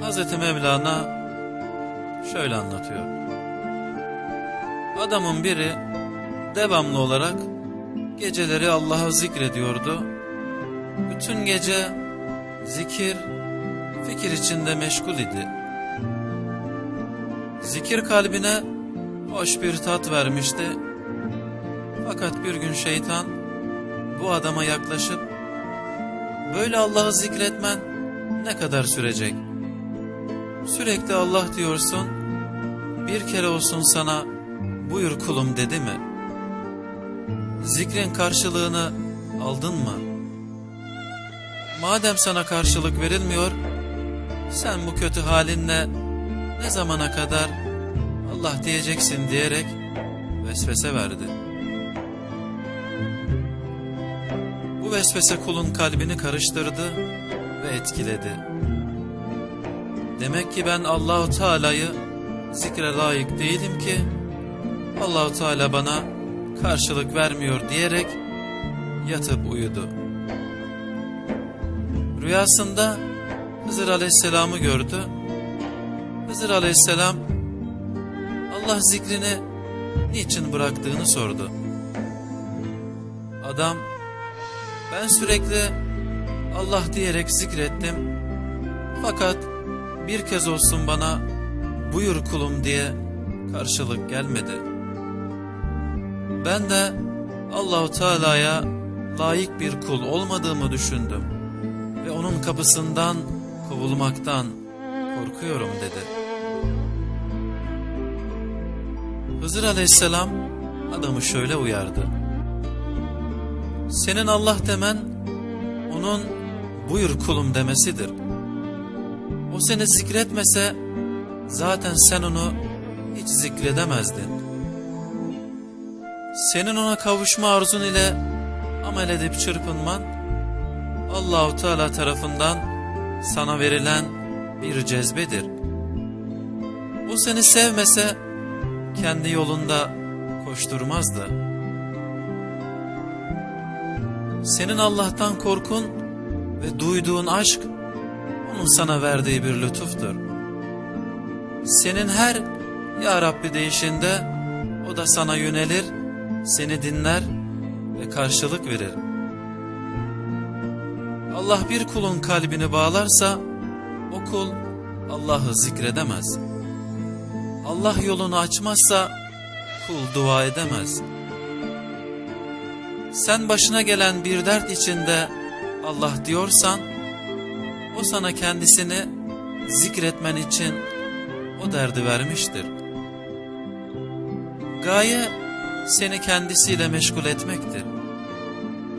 Hazreti Mevlana şöyle anlatıyor. Adamın biri devamlı olarak geceleri Allah'ı zikrediyordu. Bütün gece zikir, fikir içinde meşgul idi. Zikir kalbine hoş bir tat vermişti. Fakat bir gün şeytan bu adama yaklaşıp böyle Allah'ı zikretmen ne kadar sürecek? Sürekli Allah diyorsun, bir kere olsun sana buyur kulum dedi mi? Zikrin karşılığını aldın mı? Madem sana karşılık verilmiyor, sen bu kötü halinle ne zamana kadar Allah diyeceksin diyerek vesvese verdi. Bu vesvese kulun kalbini karıştırdı ve etkiledi. Demek ki ben Allahu Teala'yı zikre layık değilim ki Allahu Teala bana karşılık vermiyor diyerek yatıp uyudu. Rüyasında Hızır Aleyhisselam'ı gördü. Hızır Aleyhisselam Allah zikrini niçin bıraktığını sordu. Adam ben sürekli Allah diyerek zikrettim. Fakat bir kez olsun bana buyur kulum diye karşılık gelmedi. Ben de Allahu Teala'ya layık bir kul olmadığımı düşündüm ve onun kapısından kovulmaktan korkuyorum dedi. Hızır Aleyhisselam adamı şöyle uyardı. Senin Allah demen onun buyur kulum demesidir. O seni zikretmese zaten sen onu hiç zikredemezdin. Senin ona kavuşma arzun ile amel edip çırpınman Allahu Teala tarafından sana verilen bir cezbedir. O seni sevmese kendi yolunda koşturmazdı. Senin Allah'tan korkun ve duyduğun aşk onun sana verdiği bir lütuftur. Senin her Ya Rabbi deyişinde o da sana yönelir, seni dinler ve karşılık verir. Allah bir kulun kalbini bağlarsa o kul Allah'ı zikredemez. Allah yolunu açmazsa kul dua edemez. Sen başına gelen bir dert içinde Allah diyorsan o sana kendisini zikretmen için o derdi vermiştir. Gaye seni kendisiyle meşgul etmektir.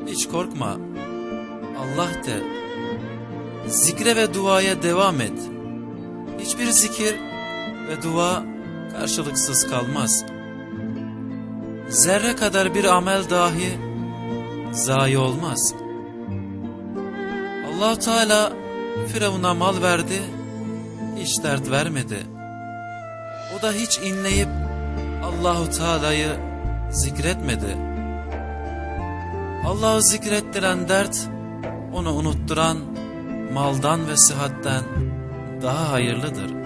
Hiç korkma. Allah de. Zikre ve duaya devam et. Hiçbir zikir ve dua karşılıksız kalmaz. Zerre kadar bir amel dahi zayi olmaz. allah Teala Firavun'a mal verdi, hiç dert vermedi. O da hiç inleyip Allahu Teala'yı zikretmedi. Allah'ı zikrettiren dert, onu unutturan maldan ve sıhhatten daha hayırlıdır.